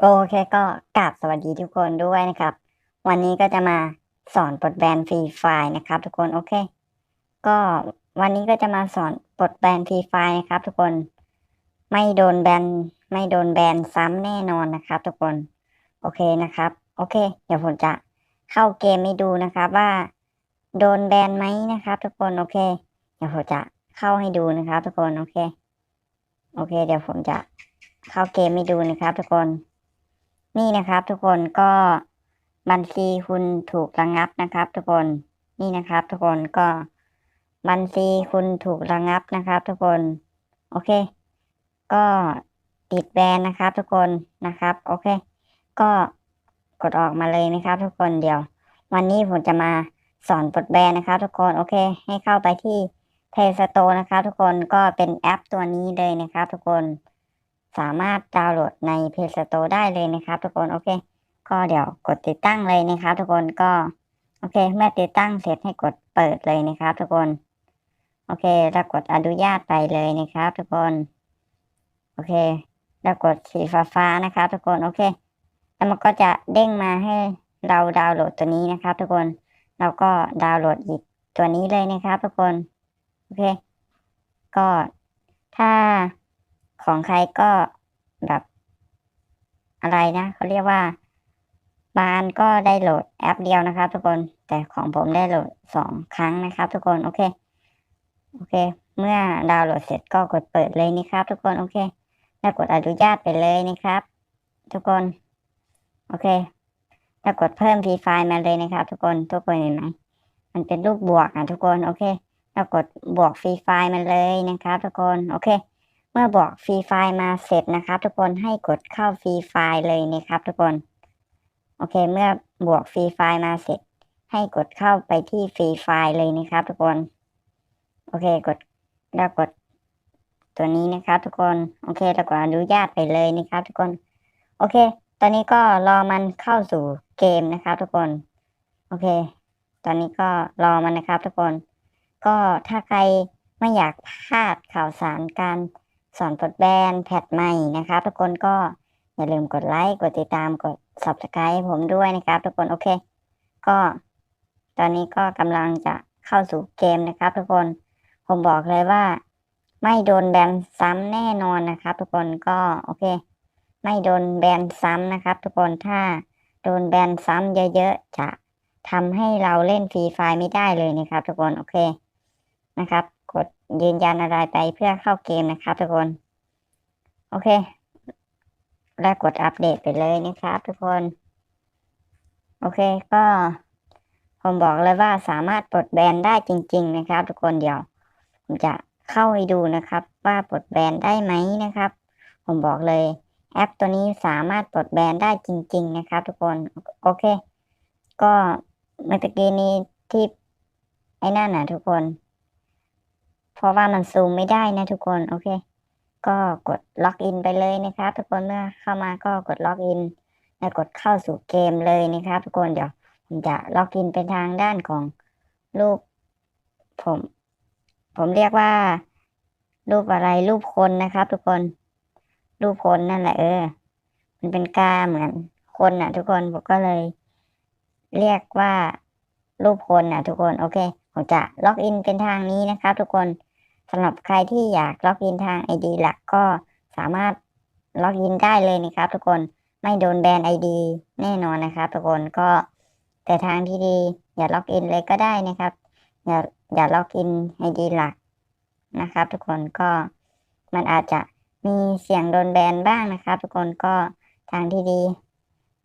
โอเคก็กราบสวัสดีทุกคนด้วยนะครับ วันนี้ก็จะมาสอนปลดแบนฟรีไฟล์นะครับ ทุกคนโอเค ก็วันนี้ก็จะมาสอนปลดแบนฟรีไฟล์นะครับ ทุกคนไม่โดนแบนไม่โดนแบนซ้ำแน่นอนนะครับ ทุกคนโอเคนะครับ โอเค เดี๋ยวผมจะเข้าเกมให้ดูนะครับว่า โดนแบนไหมนะครับ ทุกคนโอเค เดี๋ยวผมจะเข้าให้ดูนะครับ ทุกคนโอเค โอเค เดี๋ยวผมจะเข้าเกมให้ดูนะครับ ทุกคน นี่นะครับทุกคนก็บัญชีคุณถูกระงับนะครับ ทุกคนนี่นะครับ ทุกคนก็บัญชีคุณถูกระงับนะครับ ทุกคนโอเค ก็ติดแบนนะครับ ทุกคนนะครับโอเค ก็กดออกมาเลยนะครับ ทุกคนเดี๋ยว วันนี้ผมจะมาสอนปลดแบนนะครับ ทุกคนโอเค ให้เข้าไปที่ Play Store นะครับ ทุกคนก็เป็นแอปตัวนี้เลยนะครับ ทุกคน สามารถดาวน์โหลดใน Play Store ได้เลยนะครับ ทุกคนโอเค ก็เดี๋ยวกดติดตั้งเลยนะครับ ทุกคนก็โอเคเมื่อติดตั้งเสร็จให้กดเปิดเลยนะครับ ทุกคน โอเคแล้วกดอนุญาตไปเลยนะครับ ทุกคน โอเคแล้วกดสีฟ้าฟาๆนะครับ ทุกคนโอเค แล้วมันก็จะเด้งมาให้เราดาวน์โหลดตัวนี้นะครับ ทุกคนเราก็ดาวน์โหลดอีกตัวนี้เลยนะครับ ทุกคน โอเค ก็ถ้า ของใครก็แบบอะไรนะเขาเรียกว่าบานก็ได้โหลดแอปเดียวนะครับ ทุกคนแต่ของผมได้โหลดสองครั้งนะครับ ทุกคนโอเคโอเค เมื่อดาวน์โหลดเสร็จก็กดเปิดเลยนะครับ ทุกคนโอเค แล้วกดอนุญาตไปเลยนะครับ ทุกคน โอเค แล้วกดเพิ่มฟรีไฟล์มาเลยนะครับ ทุกคนทุกคนเห็นไหมมันเป็นรูปบวกอะทุกคนโอเค แล้วกดบวกฟรีไฟล์มาเลยนะครับ ทุกคนโอเค เมื่อบวกฟรีไฟล์มาเสร็จนะครับ ทุกคนให้กดเข้าฟรีไฟล์เลยนะครับ ทุกคน โอเค เมื่อบวกฟรีไฟล์มาเสร็จ ให้กดเข้าไปที่ฟรีไฟล์เลยนะครับ ทุกคน โอเค กดแล้วกดตัวนี้นะครับ ทุกคน โอเคแล้วก็อนุญาตไปเลยนะครับ ทุกคน โอเค ตอนนี้ก็รอมันเข้าสู่เกมนะครับ ทุกคน โอเค ตอนนี้ก็รอมันนะครับ ทุกคน ก็ถ้าใครไม่อยากพลาดข่าวสารการ สอนปลดแบนแพทใหม่นะครับ ทุกคนก็อย่าลืมกดไลค์กดติดตามกด subscribe ผมด้วยนะครับ ทุกคนโอเค ก็ ตอนนี้ก็กำลังจะเข้าสู่เกมนะครับ ทุกคนผมบอกเลยว่า ไม่โดนแบนซ้ำแน่นอนนะครับ ทุกคนก็โอเค ไม่โดนแบนซ้ำนะครับ ทุกคนถ้าโดนแบนซ้ำเยอะๆจะทำให้เราเล่นฟรีไฟล์ไม่ได้เลยนะครับ ทุกคนโอเคนะครับ ยืนยันอะไรไปเพื่อเข้าเกมนะครับทุกคน โอเค แล้วกดอัปเดตไปเลยนะครับทุกคน โอเคก็ ผมบอกเลยว่าสามารถปลดแบนได้จริง ๆ นะครับ ทุกคนเดี๋ยว ผมจะเข้าให้ดูนะครับ ว่าปลดแบนได้ไหมนะครับ ผมบอกเลยแอปตัวนี้สามารถปลดแบนได้จริง ๆ นะครับ ทุกคนโอเค ก็เมื่อตะกี้นี้ที่ไอ้นั่นนะทุกคน เพราะว่ามันซูมไม่ได้นะทุกคนโอเค ก็กดล็อกอินไปเลยนะครับ ทุกคนเมื่อเข้ามาก็กดล็อกอินแล้วกดเข้าสู่เกมเลยนะครับ ทุกคนเดี๋ยวผมจะล็อกอินเป็นทางด้านของรูปผม ผมเรียกว่า รูปอะไรรูปคนนะครับ ทุกคน รูปคนนั่นแหละเออ มันเป็นกาเหมือนคนน่ะ ทุกคนผมก็เลย เรียกว่ารูปคนน่ะ ทุกคนโอเค ผมจะล็อกอินเป็นทางนี้นะครับ ทุกคนสำหรับใครที่อยากล็อกอินทาง ID หลักก็สามารถล็อกอินได้เลยนะครับ ทุกคนไม่โดนแบน ID แน่นอนนะครับ ทุกคนก็แต่ทางที่ดีอย่าล็อกอินเลยก็ได้นะครับ อย่าอย่าล็อกอิน ID หลักนะครับ ทุกคนก็มันอาจจะมีเสียงโดนแบนบ้างนะครับ ทุกคนก็ทางที่ดี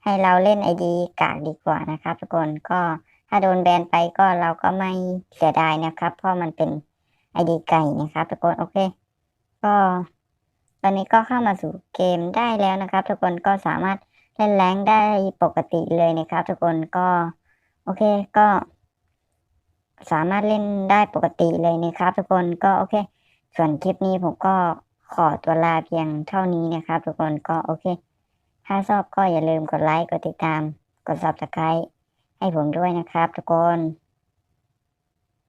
ให้เราเล่น ID กากดีกว่านะครับ ทุกคนก็ ถ้าโดนแบนไปก็เราก็ไม่เสียดายนะครับ เพราะมันเป็นไอดีไก่นะครับทุกคนโอเค ก็ตอนนี้ก็เข้ามาสู่เกมได้แล้วนะครับ ทุกคนก็สามารถเล่นแรงได้ปกติเลยนะครับ ทุกคนก็โอเคก็ สามารถเล่นได้ปกติเลยนะครับ ทุกคนก็โอเค ส่วนคลิปนี้ผมก็ขอตัวลาเพียงเท่านี้นะครับ ทุกคนก็โอเค ถ้าชอบก็อย่าลืมกดไลค์กดติดตาม กด subscribe ให้ผมด้วยนะครับทุกคน